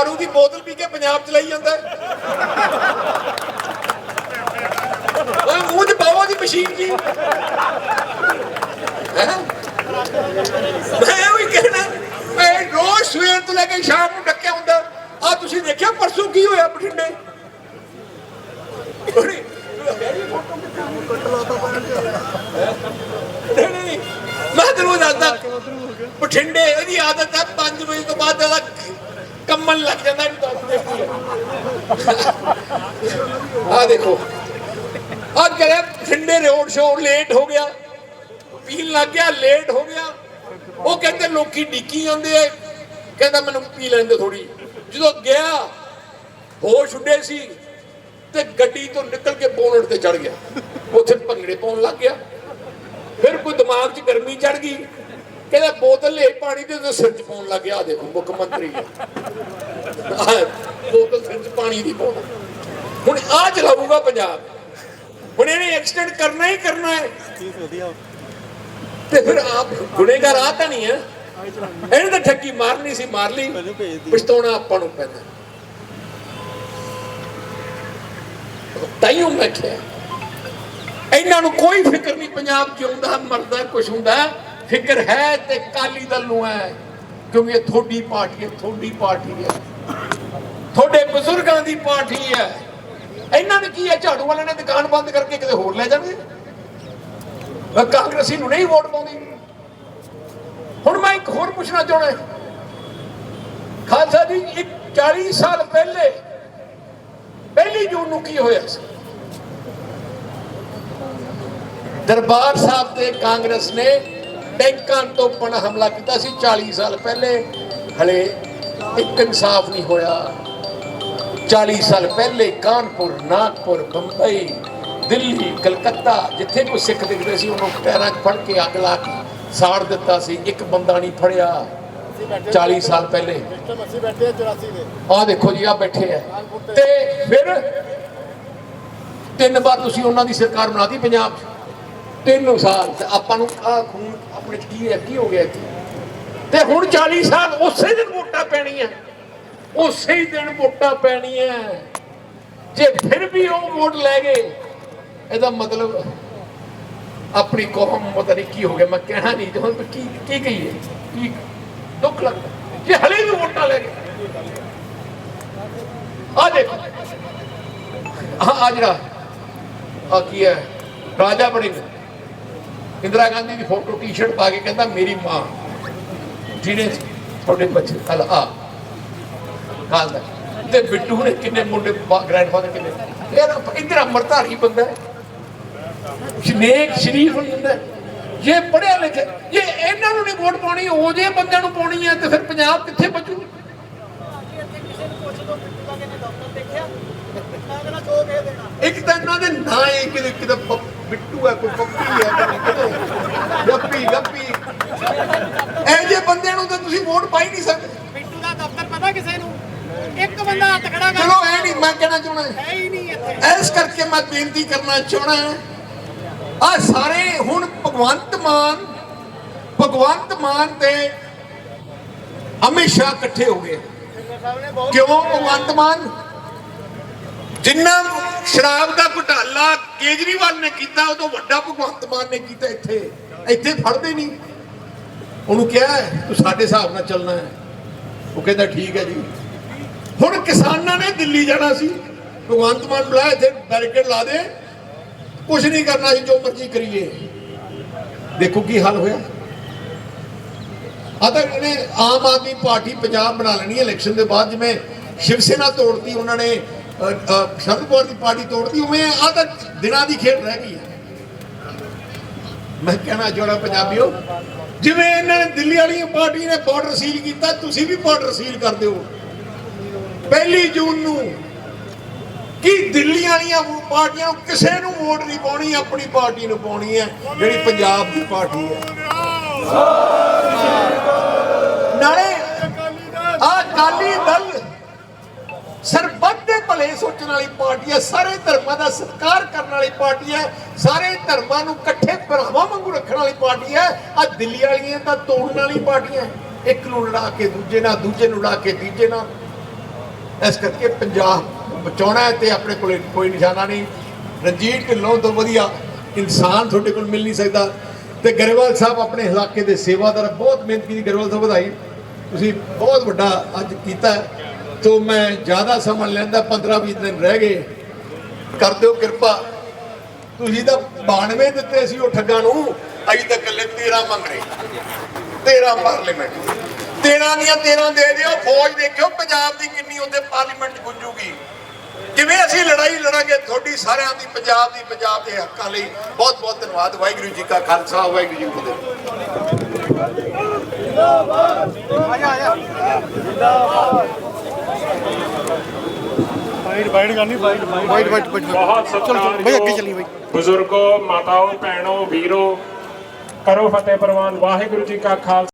ਦਾਰੂ ਦੀ ਬੋਤਲ ਪੀ ਕੇ ਪੰਜਾਬ ਚ ਲਈ ਜਾਂਦਾ ਹੈ। ਮੂੰਹ ਚ ਪਾਵੋ ਦੀ ਮਸ਼ੀਨ ਜੀ ਮੈਂ ਵੀ ਕਹਿਣਾ, ਮੈਂ ਰੋਜ਼ ਸਵੇਰ ਤੋਂ ਲੈ ਕੇ ਸ਼ਾਮ ਨੂੰ ਡੱਕਿਆ ਹੁੰਦਾ। ਆ ਤੁਸੀਂ ਦੇਖਿਆ ਪਰਸੋਂ ਕੀ ਹੋਇਆ ਬਠਿੰਡੇ? ਮੈਂ ਤੈਨੂੰ ਦੱਸਦਾ, ਬਠਿੰਡੇ ਇਹਦੀ ਆਦਤ ਹੈ 5 ਵਜੇ ਤੋਂ ਬਾਅਦ ਇਹਦਾ ਕੰਮਣ ਲੱਗ ਜਾਂਦਾ ਆ। ਦੇਖੋ। ਆ ਕਰੇ ਬਠਿੰਡੇ ਰੋਡ ਸ਼ੋਅ ਲੇਟ ਹੋ ਗਿਆ। ਪੀਣ ਲੱਗ ਗਿਆ ਲੇਟ ਹੋ ਗਿਆ। ਉਹ ਕਹਿੰਦੇ ਲੋਕੀ ਡਿੱਕੀ ਜਾਂਦੇ ਆ। ਕਹਿੰਦਾ ਮੈਨੂੰ ਪੀ ਲੈਣ ਦੇ ਥੋੜੀ ਜਦੋਂ ਗਿਆ, ਹੋਸ਼ ਉੱਡੇ ਸੀ ਤੇ ਗੱਡੀ ਤੋਂ ਨਿਕਲ ਕੇ ਬੋਨਟ ਤੇ ਚੜ ਗਿਆ। ਉੱਥੇ ਭੰਗੜੇ ਪਾਉਣ ਲੱਗ ਗਿਆ। ਫਿਰ ਕੋਈ ਦਿਮਾਗ 'ਚ ਗਰਮੀ ਚੜ ਗਈ। ਕਹਿੰਦਾ ਬੋਤਲ ਲੈ ਪਾਣੀ ਦੇ ਤੇ ਸਿਰ 'ਚ ਪਾਉਣ ਲੱਗ ਗਿਆ। ਦੇਖੋ, ਮੁੱਖ ਮੰਤਰੀ ਹੈ। ਬੋਤਲ ਸਿਰ 'ਚ ਪਾਣੀ ਦੀ ਪਾਉਣਾ। ਹੁਣ ਆ ਚਲਾਊਗਾ ਪੰਜਾਬ। ਹੁਣ ਇਹਨੇ ਐਕਸੀਡੈਂਟ ਕਰਨਾ ਹੀ ਕਰਨਾ ਹੈ। ਤੇ ਫਿਰ ਆਪ ਗੁਨੇਗਾਰ ਆ ਤਾਂ ਨਹੀਂ ਹੈ। ਇਹਨੇ ਤਾਂ ਠੱਗੀ ਮਾਰਨੀ ਸੀ, ਮਾਰ ਲਈ। ਪਛਤਾਉਣਾ ਆਪਾਂ ਨੂੰ ਪੈਂਦਾ। ਤਾਈਓ ਮੈਂ ਕਿਹਾ, ਇਹਨਾਂ ਨੂੰ ਕੋਈ ਫਿਕਰ ਨਹੀਂ, ਪੰਜਾਬ ਜਿਉਂਦਾ, ਮਰਦਾ, ਕੁਛ ਹੁੰਦਾ। ਫਿਕਰ ਹੈ ਤੇ ਕਾਲੀ ਦਲ ਨੂੰ ਹੈ, ਕਿਉਂਕਿ ਇਹ ਥੋੜੀ ਪਾਰਟੀ ਹੈ ਥੋੜੀ ਪਾਰਟੀ ਹੈ। ਤੁਹਾਡੇ ਬਜ਼ੁਰਗਾਂ ਦੀ ਪਾਰਟੀ ਹੈ। ਇਹਨਾਂ ਨੇ ਕੀ ਹੈ, ਝਾੜੂ ਵਾਲਿਆਂ ਨੇ ਦੁਕਾਨ ਬੰਦ ਕਰਕੇ ਕਿਤੇ ਹੋਰ ਲੈ ਜਾਣਗੇ? ਕਾਂਗਰਸੀ ਨੂੰ ਨਹੀਂ ਵੋਟ ਪਾਉਂਦੀ। ਹੁਣ ਮੈਂ ਇੱਕ ਹੋਰ ਪੁੱਛਣਾ ਚਾਹੁੰਦਾ ਖਾਲਸਾ ਜੀ, ਇੱਕ 40 ਸਾਲ ਪਹਿਲੇ, ਪਹਿਲੀ ਜੂਨ ਨੂੰ ਕੀ ਹੋਇਆ ਸੀ? ਦਰਬਾਰ ਸਾਹਿਬ ਤੇ ਕਾਂਗਰਸ ਨੇ ਟੈਂਕਾਂ ਤੋਂ ਪਣ ਹਮਲਾ ਕੀਤਾ ਸੀ 40 ਸਾਲ ਪਹਿਲੇ। ਹਲੇ ਇੱਕ ਇਨਸਾਫ ਨਹੀਂ ਹੋਇਆ। 40 ਸਾਲ ਪਹਿਲੇ ਕਾਨਪੁਰ, ਨਾਗਪੁਰ, ਬੰਬਈ, ਦਿੱਲੀ, ਕਲਕੱਤਾ, ਜਿੱਥੇ ਕੋਈ ਸਿੱਖ ਦਿਖਦੇ ਸੀ, ਉਹਨੂੰ ਪੈਰਾਂ 'ਚ ਫੜ ਕੇ ਅੱਗ ਲਾ ਕੇ ਸਾੜ ਦਿੱਤਾ ਸੀ। ਇੱਕ ਬੰਦਾ ਨਹੀਂ ਫੜਿਆ 40 ਸਾਲ ਪਹਿਲੇ। ਅਸੀਂ ਬੈਠੇ 84 ਦੇ ਆਹ ਦੇਖੋ ਜੀ, ਆ ਬੈਠੇ ਆ। ਤੇ ਫਿਰ ਤਿੰਨ ਵਾਰ ਤੁਸੀਂ ਉਹਨਾਂ ਦੀ ਸਰਕਾਰ ਬਣਾਤੀ ਪੰਜਾਬ 'ਚ ਤਿੰਨ ਸਾਲ ਤੇ ਆਪਾਂ ਨੂੰ ਆ ਖੂਨ ਆਪਣੇ 'ਚ ਕੀ ਹੈ, ਕੀ ਹੋ ਗਿਆ ਇੱਥੇ? ਤੇ ਹੁਣ 40 ਸਾਲ ਉਸੇ ਦਿਨ ਵੋਟਾਂ ਪੈਣੀਆਂ। ਉਸੇ ਹੀ ਦਿਨ ਵੋਟਾਂ ਪੈਣੀਆਂ। ਜੇ ਫਿਰ ਵੀ ਉਹ ਵੋਟ ਲੈ ਗਏ, ਇਹਦਾ ਮਤਲਬ ਆਪਣੀ ਕੌਮ, ਪਤਾ ਨਹੀਂ ਕੀ ਹੋ ਗਿਆ, ਮੈਂ ਕਹਿਣਾ ਨਹੀਂ ਚਾਹੁੰਦਾ ਕੀ ਕੀ ਕਹੀਏ? ਕੀ ਦੁੱਖ ਲੱਗਦਾ। ਜੇ ਹਲੇ ਵੀ ਵੋਟਾਂ ਲੈ ਗਏ। ਆ ਦੇਖੋ। ਆ ਜਿਹੜਾ ਆ ਕੀ ਹੈ? ਰਾਜਾ ਬਣੇ ਇੰਦਰਾ ਗਾਂਧੀ ਦੀ ਫੋਟੋ ਟੀ-ਸ਼ਰਟ ਪਾ ਕੇ ਕਹਿੰਦਾ, ਮੇਰੀ ਮਾਂ, ਜਿਹਨੇ ਤੁਹਾਡੇ ਬੱਚੇ ਕੱਲ ਆ, ਕੱਲ ਦਾ। ਤੇ ਬਿੱਟੂ ਨੇ ਕਿੰਨੇ ਮੁੰਡੇ ਗ੍ਰੈਂਡਫਾਦਰ ਕਿੰਨੇ? ਯਾਰ ਇੰਦਰਾ ਅਮਰਧਾਰੀ ਬੰਦਾ ਹੈ। ਸ਼ਨੇਕ ਸ਼ਰੀਫ ਹੁੰਦਾ ਹੈ। ਪੜਿਆ ਲਿਖਿਆ, ਜੇ ਇਹਨਾਂ ਨੂੰ ਨਹੀਂ ਵੋਟ ਪਾਉਣੀ ਉਹ ਜੇ ਬੰਦਿਆਂ ਨੂੰ ਪਾਉਣੀ ਹੈ ਤੇ ਫਿਰ ਪੰਜਾਬ ਕਿੱਥੇ ਬਚੂ? ਇੱਕ ਤਾਂ ਇਹਨਾਂ ਦੇ ਨਾਂ ਹੀ ਕਿਤੇ ਬਿੱਟੂ ਹੈ ਕੋਈ ਪੱਪੀ ਹੈ ਕਿਤੇ ਗੱਪੀ ਗੱਪੀ। ਇਹ ਜੇ ਬੰਦਿਆਂ ਨੂੰ ਤਾਂ ਤੁਸੀਂ ਵੋਟ ਪਾਈ ਨਹੀਂ ਸਕਦੇ। ਪਿੰਟੂ ਦਾ ਦਫ਼ਤਰ ਪਤਾ ਕਿਸੇ ਨੂੰ? ਇੱਕ ਬੰਦਾ ਹੱਥ ਖੜਾ ਕਰ ਚਲੋ ਇਹ ਨਹੀਂ ਮੈਂ ਕਹਿਣਾ ਚਾਹੁੰਦਾ ਹੈ ਹੀ ਨਹੀਂ ਇੱਥੇ। ਇਸ ਕਰਕੇ ਮੈਂ ਬੇਨਤੀ ਕਰਨਾ ਚਾਹਣਾ ਆ ਸਾਰੇ ਹੁਣ ਭਗਵੰਤ ਮਾਨ ਭਗਵੰਤ ਮਾਨ ਤੇ ਹਮੇਸ਼ਾ ਇਕੱਠੇ ਹੋ ਗਏ। ਕਿਉਂ? ਭਗਵੰਤ ਮਾਨ ਜਿੰਨਾ ਸ਼ਰਾਬ ਦਾ ਘੁਟਾਲਾ ਕੇਜਰੀਵਾਲ ਨੇ ਕੀਤਾ, ਉਹ ਤੋਂ ਵੱਡਾ ਭਗਵੰਤ ਮਾਨ ਨੇ ਕੀਤਾ ਇੱਥੇ। ਇੱਥੇ ਫੜਦੇ ਨਹੀਂ। ਉਹਨੂੰ ਕਿਹਾ ਤੂੰ ਸਾਡੇ ਹਿਸਾਬ ਨਾਲ ਚੱਲਣਾ ਹੈ। ਉਹ ਕਹਿੰਦਾ, ਠੀਕ ਹੈ ਜੀ। ਹੁਣ ਕਿਸਾਨਾਂ ਨੇ ਦਿੱਲੀ ਜਾਣਾ ਸੀ। ਭਗਵੰਤ ਮਾਨ ਬੁਲਾਇਆ, ਇੱਥੇ ਬੈਰੀਕੇਡ ਲਾ ਦੇ। ਕੁਝ ਨਹੀਂ ਕਰਨਾ ਸੀ ਜੋ ਮਰਜ਼ੀ ਕਰੀਏ। ਦੇਖੋ ਕੀ ਹਾਲ ਹੋਇਆ। ਆ ਤਾਂ ਇਹਨੇ ਆਮ ਆਦਮੀ ਪਾਰਟੀ ਪੰਜਾਬ ਬਣਾ ਲੈਣੀ ਹੈ ਇਲੈਕਸ਼ਨ ਦੇ ਬਾਅਦ, ਜਿਵੇਂ ਸ਼ਿਵ ਸੈਨਾ ਤੋੜਤੀ, ਉਹਨਾਂ ਨੇ ਅ, ਸ਼ਰਦ ਪਵਾਰ ਦੀ ਪਾਰਟੀ ਤੋੜਦੀ ਉਵੇਂ ਆ ਤਾਂ ਦਿਨਾਂ ਦੀ ਖੇਡ ਰਹਿ ਗਈ ਹੈ। ਮੈਂ ਕਹਿਣਾ ਚਾਹੁੰਦਾ ਪੰਜਾਬੀਓ ਜਿਵੇਂ ਇਹਨਾਂ ਨੇ ਦਿੱਲੀ ਵਾਲੀ ਪਾਰਟੀ ਨੇ ਬਾਰਡਰ ਸੀਲ ਕੀਤਾ ਤੁਸੀਂ ਵੀ ਬਾਰਡਰ ਸੀਲ ਕਰ ਦਿਓ। ਪਹਿਲੀ ਜੂਨ ਨੂੰ ਕੀ ਦਿੱਲੀ ਵਾਲੀਆਂ ਪਾਰਟੀਆਂ ਕਿਸੇ ਨੂੰ ਵੋਟ ਨਹੀਂ ਪਾਉਣੀ ਆਪਣੀ ਪਾਰਟੀ ਨੂੰ ਪਾਉਣੀ ਹੈ ਜਿਹੜੀ ਪੰਜਾਬ ਦੀ ਪਾਰਟੀ ਹੈ। ਨਾਲੇ ਆ ਕਾਲੀ ਦਲ ਸਰਬੱਤ ਭਲੇ ਸੋਚਣ ਵਾਲੀ ਪਾਰਟੀ ਹੈ, ਸਾਰੇ ਧਰਮਾਂ ਦਾ ਸਤਿਕਾਰ ਕਰਨ ਵਾਲੀ ਪਾਰਟੀ ਹੈ, ਸਾਰੇ ਧਰਮਾਂ ਨੂੰ ਇਕੱਠੇ ਭਰਾਵਾਂ ਵਾਂਗੂ ਰੱਖਣ ਵਾਲੀ ਪਾਰਟੀ ਹੈ ਆ ਦਿੱਲੀ ਵਾਲੀਆਂ ਤਾਂ ਤੋੜਨ ਵਾਲੀ ਪਾਰਟੀਆਂ ਇੱਕ ਨੂੰ ਲੜਾ ਕੇ ਦੂਜੇ ਨਾਲ, ਦੂਜੇ ਨੂੰ ਲੜਾ ਕੇ ਤੀਜੇ ਨਾਲ। ਇਸ ਕਰਕੇ ਪੰਜਾਬ ਬਚਾਉਣਾ ਹੈ ਤੇ ਆਪਣੇ ਕੋਲ ਕੋਈ ਨਿਸ਼ਾਨਾ ਨਹੀਂ। ਰਣਜੀਤ ਢਿੱਲੋਂ ਤੋਂ ਵਧੀਆ ਇਨਸਾਨ ਤੁਹਾਡੇ ਕੋਲ ਮਿਲ ਨਹੀਂ ਸਕਦਾ। ਤੇ ਗਰੇਵਾਲ ਸਾਹਿਬ ਆਪਣੇ ਇਲਾਕੇ ਦੇ ਸੇਵਾਦਾਰ, ਬਹੁਤ ਮਿਹਨਤ ਕੀਤੀ ਗਰੇਵਾਲ ਸਾਹਿਬ ਵਧਾਈ। ਤੁਸੀਂ ਬਹੁਤ ਵੱਡਾ ਅੱਜ ਕੀਤਾ ਤੋ ਮੈਂ ਜ਼ਿਆਦਾ ਸਮਾਂ ਲੈਂਦਾ 15 20 ਦਿਨ ਰਹਿ ਗਏ। ਕਰ ਦਿਓ ਕਿਰਪਾ। ਤੁਸੀਂ ਤਾਂ 92 ਦਿੱਤੇ ਸੀ ਉਹ ਠੱਗਾਂ ਨੂੰ। ਅਜੇ ਤੱਕ ਲੈ 13 ਮੰਗ ਰਹੇ। 13 ਪਾਰਲੀਮੈਂਟ। 13 ਦੀਆਂ 13 ਦੇ ਦਿਓ, ਫੌਜ ਦੇਖਿਓ ਪੰਜਾਬ ਦੀ ਕਿੰਨੀ ਉਹਦੇ ਪਾਰਲੀਮੈਂਟ 'ਚ ਗੁੰਜੂਗੀ ਕਿਵੇਂ ਅਸੀਂ ਲੜਾਈ ਲੜਾਂਗੇ, ਤੁਹਾਡੀ ਸਾਰਿਆਂ ਦੀ, ਪੰਜਾਬ ਦੀ, ਪੰਜਾਬ ਦੇ ਹੱਕਾਂ ਲਈ। ਬਹੁਤ ਬਹੁਤ ਧੰਨਵਾਦ। ਵਾਹਿਗੁਰੂ ਜੀ ਕਾ ਖਾਲਸਾ, ਵਾਹਿਗੁਰੂ ਜੀ ਕੀ ਫਤਿਹ। ਬਜ਼ੁਰਗੋ ਮਾਤਾਓ ਭੈਣੋ ਵੀਰੋ ਕਰੋ ਫਤਿਹ ਪ੍ਰਵਾਨ ਵਾਹਿਗੁਰੂ ਜੀ ਕਾ ਖਾਲਸਾ।